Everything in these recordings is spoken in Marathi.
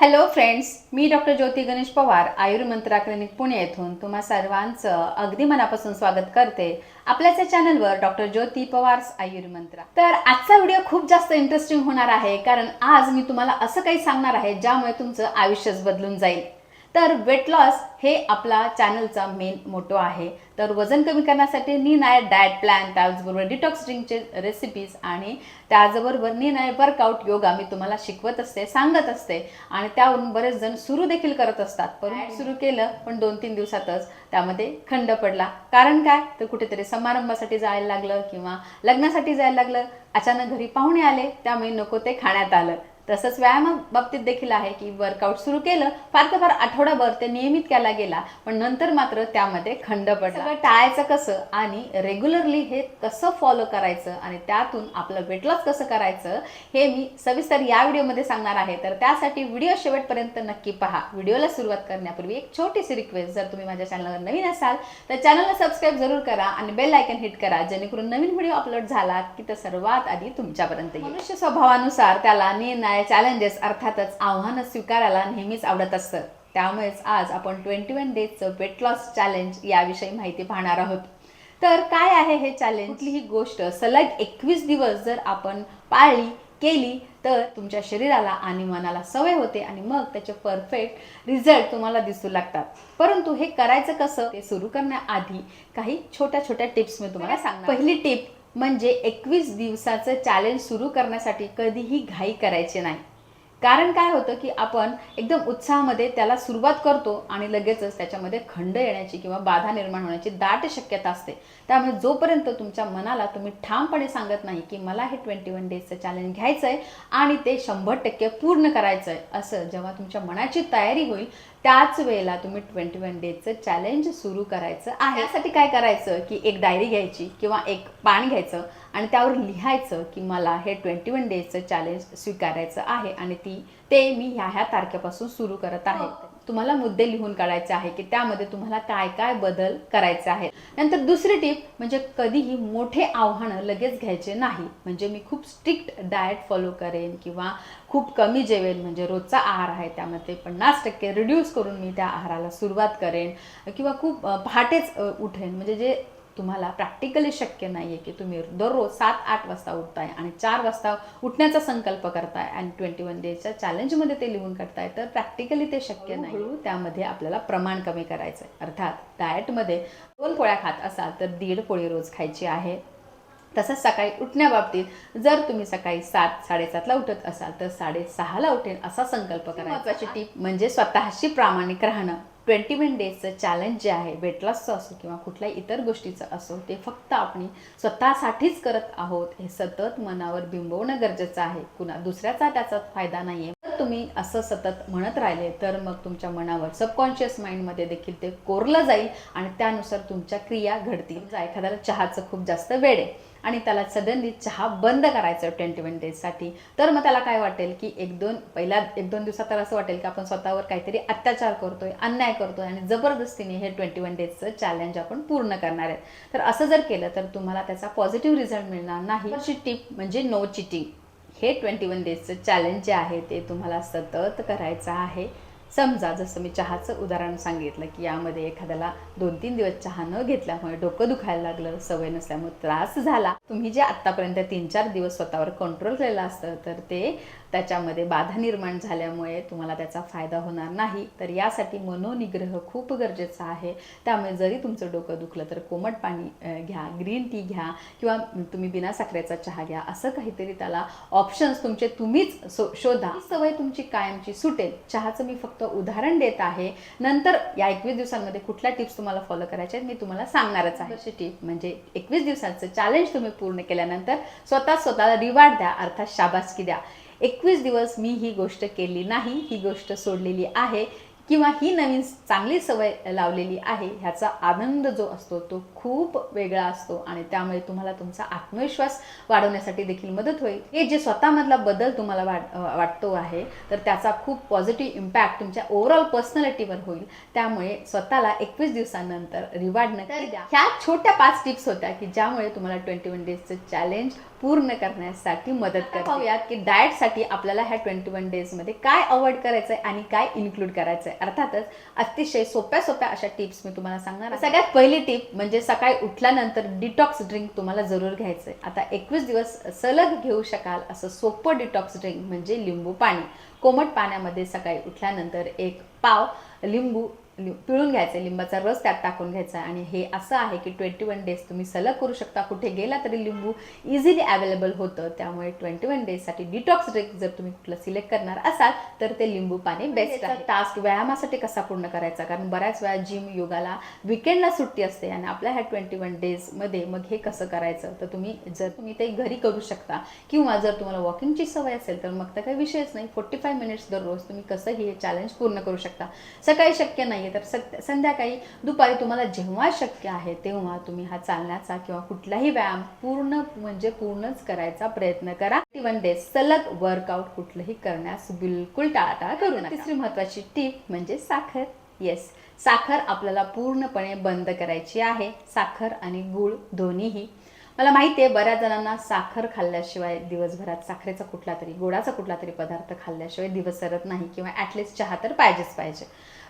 हॅलो फ्रेंड्स मी डॉक्टर ज्योती गणेश पवार आयुर्मंत्रा क्लिनिक पुणे येथून तुम्हा सर्वांचं अगदी मनापासून स्वागत करते आपल्याच या चॅनलवर डॉक्टर ज्योती पवार आयुर्मंत्रा. तर आजचा व्हिडिओ खूप जास्त इंटरेस्टिंग होणार आहे कारण आज मी तुम्हाला असं काही सांगणार आहे ज्यामुळे तुमचं आयुष्यच बदलून जाईल. तर वेट लॉस हे आपला चॅनलचा मेन मोटो आहे. तर वजन कमी करण्यासाठी निर्णायक डाएट प्लॅन त्याचबरोबर डिटॉक्स ड्रिंकचे रेसिपीज आणि त्याचबरोबर निर्णायक वर्कआउट योगा मी तुम्हाला शिकवत असते सांगत असते. आणि त्यावरून बरेच जण सुरू देखील करत असतात. पण सुरू केलं पण दोन तीन दिवसातच त्यामध्ये खंड पडला. कारण काय? तर कुठेतरी समारंभासाठी जायला लागलं किंवा लग्नासाठी जायला लागलं. अचानक घरी पाहुणे आले त्यामुळे नको ते खाण्यात आलं. तसंच व्यायामा बाबतीत देखील आहे की वर्कआउट सुरू केलं फार तर फार आठवडाभर ते नियमित केला गेला पण नंतर मात्र त्यामध्ये खंड पडला. टाळायचं कसं आणि रेग्युलरली हे कसं फॉलो करायचं आणि त्यातून आपलं वेट लॉस कसं करायचं हे मी सविस्तर या व्हिडिओमध्ये सांगणार आहे. तर त्यासाठी व्हिडिओ शेवटपर्यंत नक्की पहा. व्हिडिओला सुरुवात करण्यापूर्वी एक छोटीशी रिक्वेस्ट जर तुम्ही माझ्या चॅनलवर नवीन असाल तर चॅनलला सबस्क्राईब जरूर करा आणि बेल आयकन हिट करा जेणेकरून नवीन व्हिडिओ अपलोड झाला की तो सर्वात आधी तुमच्यापर्यंत येईल. मनुष्य स्वभावानुसार त्याला निर्णय चॅलेंजेस अर्थातच आव्हानं स्वीकारायला नेहमीच आवडत असतं. त्यामुळेच आज आपण ट्वेंटी वन डेजचं वेट लॉस चॅलेंज याविषयी माहिती पाहणार आहोत. तर काय आहे हे चॅलेंज कुठलीही गोष्ट सलग एकवीस दिवस जर आपण पाळली केली तर तुमच्या शरीराला आणि मनाला सवय होते आणि मग त्याचे परफेक्ट रिझल्ट तुम्हाला दिसू लागतात. परंतु हे करायचं कसं? ते सुरू करण्याआधी काही छोट्या छोट्या टिप्स मी तुम्हाला सांगणार पहिली टिप म्हणजे एकवीस दिवसाचं चॅलेंज सुरू करण्यासाठी कधीही घाई करायची नाही. कारण काय होतं की आपण एकदम उत्साहामध्ये त्याला सुरुवात करतो आणि लगेचच त्याच्यामध्ये खंड येण्याची किंवा बाधा निर्माण होण्याची दाट शक्यता असते. त्यामुळे जोपर्यंत तुमच्या मनाला तुम्ही ठामपणे सांगत नाही की मला हे ट्वेंटी वन डेजचं चॅलेंज घ्यायचं आहे आणि ते शंभर टक्के पूर्ण करायचं आहे असं जेव्हा तुमच्या मनाची तयारी होईल त्याच वेळेला तुम्ही ट्वेंटी वन डेजचं चॅलेंज सुरू करायचं आहे. यासाठी काय करायचं की एक डायरी घ्यायची किंवा एक पान घ्यायचं आणि त्यावर लिहायचं की मला हे ट्वेंटी वन डेजचं चॅलेंज स्वीकारायचं आहे आणि ती ते मी ह्या ह्या तारखेपासून सुरू करत आहे. तुम्हाला मुद्दे लिहून काढायचे आहे की त्यामध्ये तुम्हाला काय काय बदल करायचे आहेत. नंतर दुसरी टीप म्हणजे कधीही मोठे आव्हानं लगेच घ्यायचे नाही. म्हणजे मी खूप स्ट्रिक्ट डाएट फॉलो करेन किंवा खूप कमी जेवेन म्हणजे रोजचा आहार आहे त्यामध्ये पन्नास टक्के रिड्यूस करून मी त्या आहाराला सुरुवात करेन. किंवा खूप पहाटेच उठेन. म्हणजे जे तुम्हाला प्रॅक्टिकली शक्य नाही आहे की तुम्ही दररोज सात आठ वाजता उठताय आणि चार वाजता उठण्याचा संकल्प करताय आणि ट्वेंटी वन डेजच्या चॅलेंजमध्ये ते लिहून काढताय तर प्रॅक्टिकली ते शक्य नाही. हळूहळू त्यामध्ये आपल्याला प्रमाण कमी करायचं आहे अर्थात डाएटमध्ये दोन पोळ्या खात असाल तर दीड पोळी रोज खायची आहे. तसंच सकाळी उठण्याबाबतीत जर तुम्ही सकाळी सात साडेसातला उठत असाल तर साडेसहाला उठेल असा संकल्प करा महत्वाची टीप म्हणजे स्वतःशी प्रामाणिक राहणं. ट्वेंटी वन डेजचं चॅलेंज जे आहे वेट लॉसचं असो किंवा कुठल्याही इतर गोष्टीचं असो ते फक्त आपण स्वतःसाठीच करत आहोत हे सतत मनावर बिंबवणं गरजेचं आहे. कुणा दुसऱ्याचा त्याचा फायदा नाही आहे जर तुम्ही असं सतत म्हणत राहिले तर मग तुमच्या मनावर सबकॉन्शियस माइंडमध्ये देखील ते कोरलं जाईल आणि त्यानुसार तुमच्या क्रिया घडतील. एखाद्याला चहाचं खूप जास्त वेळ आहे आणि त्याला सडनली चहा बंद करायचं ट्वेंटी वन डेजसाठी तर मग त्याला काय वाटेल की एक दोन पहिल्या एक दोन दिवसात तर असं वाटेल की आपण स्वतःवर काहीतरी अत्याचार करतोय अन्याय करतोय आणि जबरदस्तीने हे ट्वेंटी वन डेजचं चॅलेंज आपण पूर्ण करणार आहेत. तर असं जर केलं तर तुम्हाला त्याचा पॉझिटिव्ह रिझल्ट मिळणार नाही. अशी टीप म्हणजे नो चिटिंग हे ट्वेंटी वन डेजचं चॅलेंज जे आहे ते तुम्हाला सतत करायचं आहे. समजा जसं मी चहाचं उदाहरण सांगितलं की यामध्ये एखाद्याला दोन तीन दिवस चहा न घेतल्यामुळे डोकं दुखायला लागलं सवय नसल्यामुळे त्रास झाला. तुम्ही जे आत्तापर्यंत तीन चार दिवस स्वतःवर कंट्रोल केलेलं असतं तर ते त्याच्यामध्ये बाधा निर्माण झाल्यामुळे तुम्हाला त्याचा फायदा होणार नाही. तर यासाठी मनोनिग्रह खूप गरजेचा आहे. त्यामुळे जरी तुमचं डोकं दुखलं तर कोमट पाणी घ्या ग्रीन टी घ्या किंवा तुम्ही बिना साखरेचा चहा घ्या असं काहीतरी त्याला ऑप्शन्स तुमचे तुम्हीच सो शोधा. सवय तुमची कायमची सुटेल. चहाचं मी फक्त उदाहरण देत आहे. नंतर या एकवीस दिवसांमध्ये कुठल्या टिप्स तुम्हाला फॉलो करायच्या आहेत मी तुम्हाला सांगणारच आहे. अशी टिप म्हणजे एकवीस दिवसांचं चॅलेंज तुम्ही पूर्ण केल्यानंतर स्वतः स्वतःला रिवार्ड द्या अर्थात शाबासकी द्या. एकवीस दिवस मी ही गोष्ट केली नाही ही गोष्ट सोडलेली आहे. किंवा ही नवीन चांगली सवय लावलेली आहे ह्याचा आनंद जो असतो तो खूप वेगळा असतो आणि त्यामुळे तुम्हाला तुमचा आत्मविश्वास वाढवण्यासाठी देखील मदत होईल. हे जे स्वतःमधला बदल तुम्हाला वाट वाटतो आहे तर त्याचा खूप पॉझिटिव्ह इम्पॅक्ट तुमच्या ओव्हरऑल पर्सनॅलिटीवर होईल. त्यामुळे स्वतःला एकवीस दिवसानंतर रिवॉर्ड नक्की द्या. ह्या छोट्या पाच टिप्स होत्या की ज्यामुळे तुम्हाला ट्वेंटी वन डेजचं चॅलेंज पूर्ण करण्यासाठी मदत करते. पाहूयात की डाएटसाठी आपल्याला ह्या ट्वेंटी वन डेजमध्ये काय अवॉइड करायचं आहे आणि काय इन्क्लूड करायचं आहे अर्थातच अतिशय सोप्या सोप्या अशा टिप्स मी तुम्हाला सांगणार. सगळ्यात पहिली टिप म्हणजे सकाळी उठल्यानंतर डिटॉक्स ड्रिंक तुम्हाला जरूर घ्यायचं आहे आता एकवीस दिवस सलग घेऊ शकाल असं सोपं डिटॉक्स ड्रिंक म्हणजे लिंबू पाणी. कोमट पाण्यामध्ये सकाळी उठल्यानंतर एक पाव लिंबू लि- पिळून घ्यायचं लिंबाचा रस त्यात टाकून घ्यायचा. आणि हे असं आहे की ट्वेंटी वन डेज तुम्ही सलग करू शकता. कुठे गेला तरी लिंबू इझिली अवेलेबल होतं. त्यामुळे ट्वेंटी वन डेजसाठी डिटॉक्स ड्रिंक जर तुम्ही कुठलं सिलेक्ट करणार असाल तर ते लिंबू पाणी बेस्ट आहे. टास्क व्यायामासाठी कसा पूर्ण करायचा? कारण बऱ्याच वेळा जिम योगाला विकेंडला सुट्टी असते आणि आपल्या ह्या ट्वेंटी वन डेजमध्ये मग हे कसं करायचं? तर तुम्ही जर तुम्ही ते घरी करू शकता किंवा जर तुम्हाला वॉकिंगची सवय असेल तर मग तर काही विषयच नाही. फोर्टी फाय मिनिट्स दररोज तुम्ही कसं हे चॅलेंज पूर्ण करू शकता? सकाळी शक्य नाही नाही तर संध्याकाळी दुपारी तुम्हाला जेव्हा शक्य आहे तेव्हा तुम्ही हा चालण्याचा किंवा कुठलाही व्यायाम पूर्ण म्हणजे पूर्णच करायचा प्रयत्न करा. वन डे सलग वर्कआउट कुठलंही करण्यास बिलकुल टाळाटाळ करू नका. तिसरी महत्वाची टीप म्हणजे साखर. येस साखर आपल्याला पूर्णपणे बंद करायची आहे. साखर आणि गूळ दोन्हीही मला माहिती आहे बऱ्याच जणांना साखर खाल्ल्याशिवाय दिवसभरात साखरेचा कुठला तरी गोडाचा कुठला तरी पदार्थ खाल्ल्याशिवाय दिवस सरत नाही किंवा ॲटलिस्ट चहा तर पाहिजेच पाहिजे.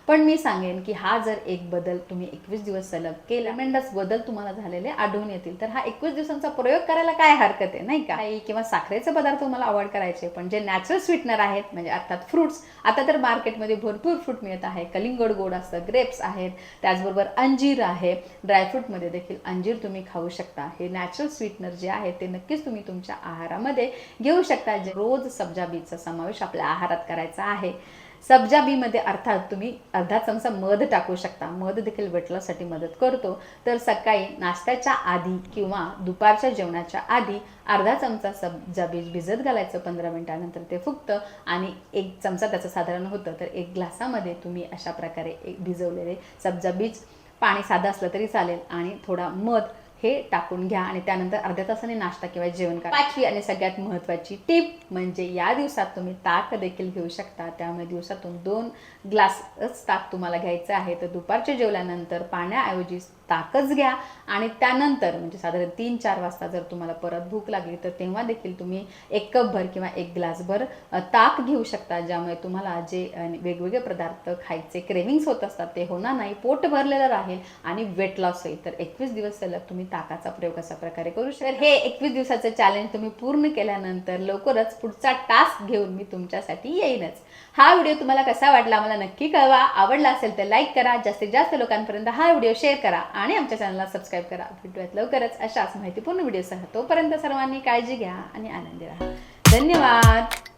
पण मी सांगेन की हा जर एक बदल तुम्ही एकवीस दिवस सलग केला मेंडस बदल तुम्हाला झालेले आढळून येतील. तर हा एकवीस दिवसांचा प्रयोग करायला काय हरकत आहे नाही का? काही किंवा साखरेचे पदार्थ तुम्हाला अवॉइड करायचे पण जे नॅचरल स्वीटनर आहेत म्हणजे अर्थात फ्रुट्स आता तर मार्केटमध्ये भरपूर फ्रूट मिळत आहे. कलिंगड गोड असतं ग्रेप्स आहेत त्याचबरोबर अंजीर आहे. ड्रायफ्रूटमध्ये देखील अंजीर तुम्ही खाऊ शकता. हे नॅचरल स्वीटनर जे आहे ते नक्कीच तुम्ही तुमच्या आहारामध्ये घेऊ शकता. जे रोज सब्जा बीचा समावेश आपल्या आहारात करायचा आहे. सब्जा बीमध्ये अर्थात तुम्ही अर्धा चमचा मध टाकू शकता. मध देखील वेट लॉससाठी मदत करतो. तर सकाळी नाश्त्याच्या आधी किंवा दुपारच्या जेवणाच्या आधी अर्धा चमचा सब्जा बीज भिजत घालायचं पंधरा मिनिटानंतर ते फुगतं आणि एक चमचा त्याचं साधारण होतं तर एक ग्लासामध्ये तुम्ही अशा प्रकारे एक भिजवलेले सब्जा बीज पाणी साधं असलं तरी चालेल आणि थोडा मध हे टाकून घ्या आणि त्यानंतर अर्ध्या तासाने नाश्ता किंवा जेवण करा. पाचवी आणि सगळ्यात महत्त्वाची टीप म्हणजे या दिवसात तुम्ही ताक देखील घेऊ शकता. त्यामुळे दिवसातून दोन ग्लासच ताक तुम्हाला घ्यायचं आहे. तर दुपारच्या जेवल्यानंतर पाण्याऐवजी ताकच घ्या. आणि त्यानंतर म्हणजे साधारण तीन चार वाजता जर तुम्हाला परत भूक लागली तर तेव्हा देखील तुम्ही एक कपभर किंवा एक ग्लासभर ताक घेऊ शकता ज्यामुळे तुम्हाला जे वेगवेगळे पदार्थ खायचे क्रेविंग्स होत असतात ते होणार नाही पोट भरलेलं राहील आणि वेट लॉस होईल. तर एकवीस दिवस सलग तुम्ही ताकाचा प्रयोग अशा प्रकारे करू शकता हे एकवीस दिवसाचं चॅलेंज तुम्ही पूर्ण केल्यानंतर लवकरच पुढचा टास्क घेऊन मी तुमच्यासाठी येईनच. हा व्हिडिओ तुम्हाला कसा वाटला मला नक्की कळवा. आवडला असेल तर लाईक करा. जास्तीत जास्त लोकांपर्यंत हा व्हिडिओ शेअर करा. आणि आमच्या चॅनलला सबस्क्राईब करा. भेटूयात लवकरच अशाच माहितीपूर्ण व्हिडिओसह. तोपर्यंत सर्वांनी काळजी घ्या आणि आनंदी राहा. धन्यवाद!